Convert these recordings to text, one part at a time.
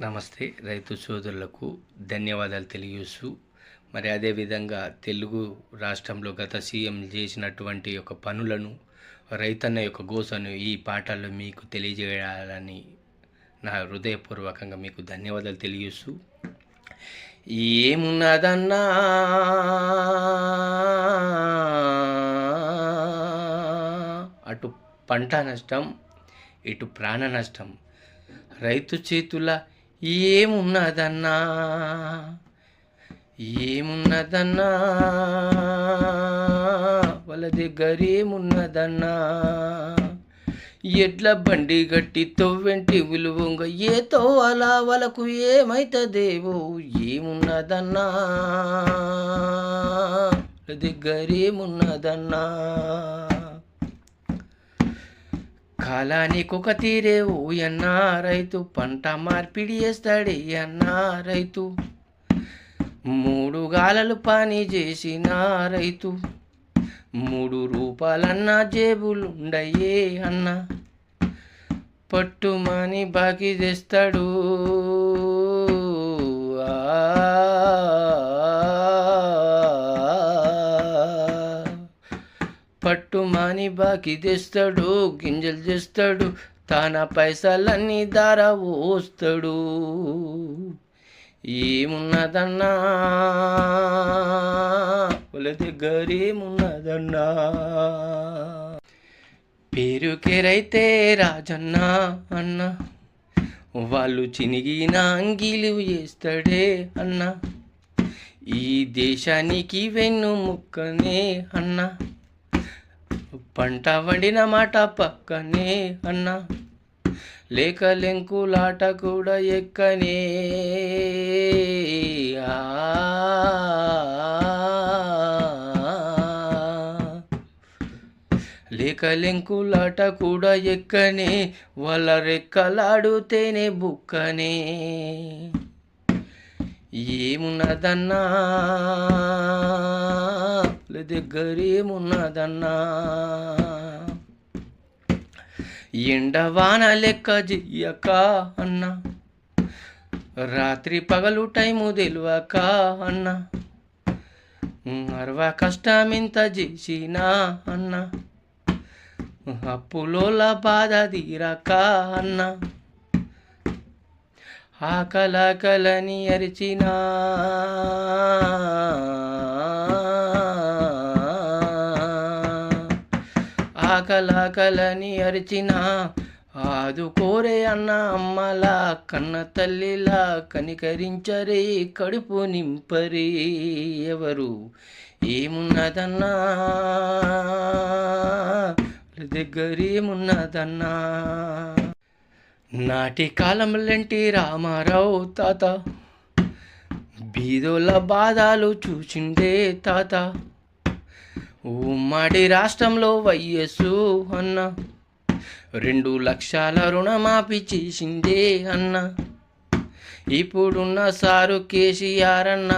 నమస్తే. రైతు సోదరులకు ధన్యవాదాలు తెలియజేస్తూ మరి అదేవిధంగా తెలుగు రాష్ట్రంలో గత సీఎం చేసినటువంటి యొక్క పనులను రైతన్న యొక్క గోసను ఈ పాటల్లో మీకు తెలియజేయాలని నా హృదయపూర్వకంగా మీకు ధన్యవాదాలు తెలియజేస్తూ ఏమున్నదన్నా అటు పంట నష్టం ఇటు ప్రాణ నష్టం రైతు చేతుల ఏమున్నదన్నా? ఏమున్నదన్నా? వాళ్ళ దగ్గర ఏమున్నదన్నా? ఎడ్ల బండి గట్టి తొవ్వెంటి విలువంగ ఏతో అలా వాళ్ళకు ఏమైతదేవో? ఏమున్నదన్నా? వాళ్ళ దగ్గర కాలానికి ఒక తీరే ఊయన్నా రైతు పంట మార్పిడి చేస్తాడు అన్నా రైతు. మూడు గాలలు పని చేసిన రైతు. మూడు రూపాలన్నా జేబులుండయే అన్న. పట్టుమని బాకీ తెస్తాడు పట్టుమాని బాకీ తెస్తాడు గింజలు చేస్తాడు తన పైసలన్నీ దార పోస్తాడు. ఏమున్నదన్నా? వాళ్ళ దగ్గర ఏమున్నదన్నా? పేరుకేరైతే రాజన్న అన్న వాళ్ళు చినిగిన అంగీలు చేస్తాడే అన్న. ఈ దేశానికి వెన్ను ముక్కనే అన్న. పంట వండిన మాట పక్కనే అన్న. లేక లెంకులాట కూడా ఎక్కనే. ఆ. లేక లెంకులాట కూడా ఎక్కనే. వాళ్ళ రెక్కలాడుతేనే బుక్కనే. ఏమున్నదన్నా? వాళ్ళ దగ్గర ఏమున్నదన్నా ఎండవాన లెక్క జియ్యక అన్న. రాత్రి పగలు టైము తెలియక అన్న. అరవ కష్టం ఇంత చేసినా అన్న. అప్పులోల బాధ తీరక అన్న. ఆకలాకలని అరిచినా. ఆకలాకలని అరిచిన ఆదుకోరే అన్న అమ్మలా కన్న తల్లిలా కనికరించరే కడుపు నింపరే ఎవరు? ఏమున్నదన్నా? దగ్గరేమున్నదన్నా దగ్గర ఏమున్నదన్నా? నాటి కాలంలోంటి రామారావు తాత? బీదోళ్ళ బాధలు చూసిండే తాత? ఉమ్మడి రాష్ట్రంలో వైఎస్సు అన్న. రెండు లక్షల రుణమాఫీ చేసిందే అన్న. ఇప్పుడున్న సారు కేసీఆర్ అన్న.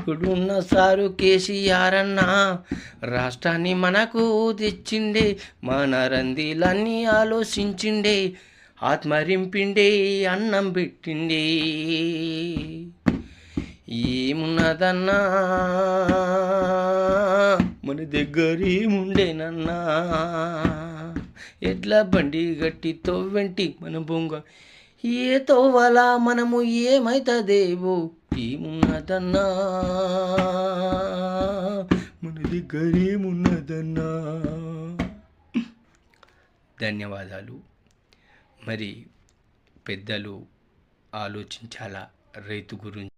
ఇప్పుడున్న సారు కేసీఆర్ అన్న. రాష్ట్రాన్ని మనకు తెచ్చిండే మన రందీలన్నీ ఆలోచించిండే ఆత్మరింపిండే అన్నం పెట్టిండే. ఏమున్నదన్నా? మన దగ్గర ఏముండేనన్నా? ఎడ్ల బండి గట్టి తొవ్వెంటి మన బొంగ? ఏ తోవలా మనము ఏమైతదేవో? ఏమున్నదన్నా? మన దగ్గర ఏమున్నదన్నా? ధన్యవాదాలు. మరి పెద్దలు ఆలోచించాలా రైతు గురించి?